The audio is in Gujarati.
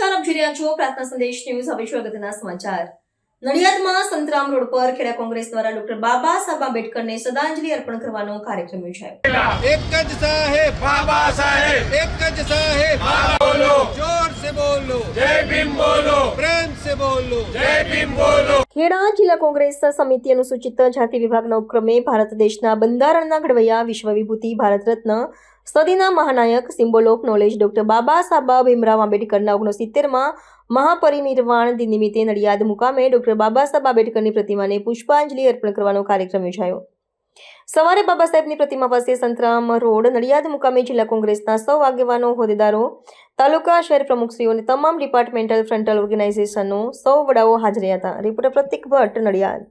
નમસ્કાર આપ જોઈ રહ્યા છો પ્રાર્થના સંદેશ ન્યૂઝ. હવે છું અગત્યના સમાચાર? નડિયાદમાં સંતરામ રોડ પર ખેડા કોંગ્રેસ દ્વારા ડોક્ટર બાબા સાહેબ આંબેડકરને શ્રદ્ધાંજલિ અર્પણ કરવાનો કાર્યક્રમ યોજાયો. એક જ સાહેબ બાબા સાહેબ. એક જ સાહેબ બોલો. જોર સે બોલો. જય ભીમ બોલો. પ્રેમ સે બોલો. જય ભીમ બોલો. ખેડા જિલ્લા કોંગ્રેસ સમિતિ અનુસૂચિત જાતિ વિભાગના ઉપક્રમે ભારત દેશના બંધારણના ઘડવૈયા વિશ્વ વિભૂતિ ભારત રત્ન સદીના મહાનાયક symbol of knowledge doctor Baba Saheb Bhimrao આંબેડકરના ઓગણસિત્તેરમાં મહાપરિનિર્વાણ દિન નિમિત્તે નડિયાદ મુકામે ડોક્ટર બાબા સાહેબ આંબેડકરની પ્રતિમાને પુષ્પાંજલિ અર્પણ કરવાનો કાર્યક્રમ યોજાયો. સવારે બાબા સાહેબની પ્રતિમા પાસે સંતરામ રોડ, નડિયાદ મુકામે જિલ્લા કોંગ્રેસના સૌ આગેવાનો, હોદ્દેદારો, તાલુકા શહેર પ્રમુખશ્રીઓ અને તમામ ડિપાર્ટમેન્ટલ ફ્રન્ટલ ઓર્ગેનાઇઝેશનનો સૌ વડાઓ હાજર હતા. રિપોર્ટર પ્રતિક ભટ્ટ, નડિયાદ.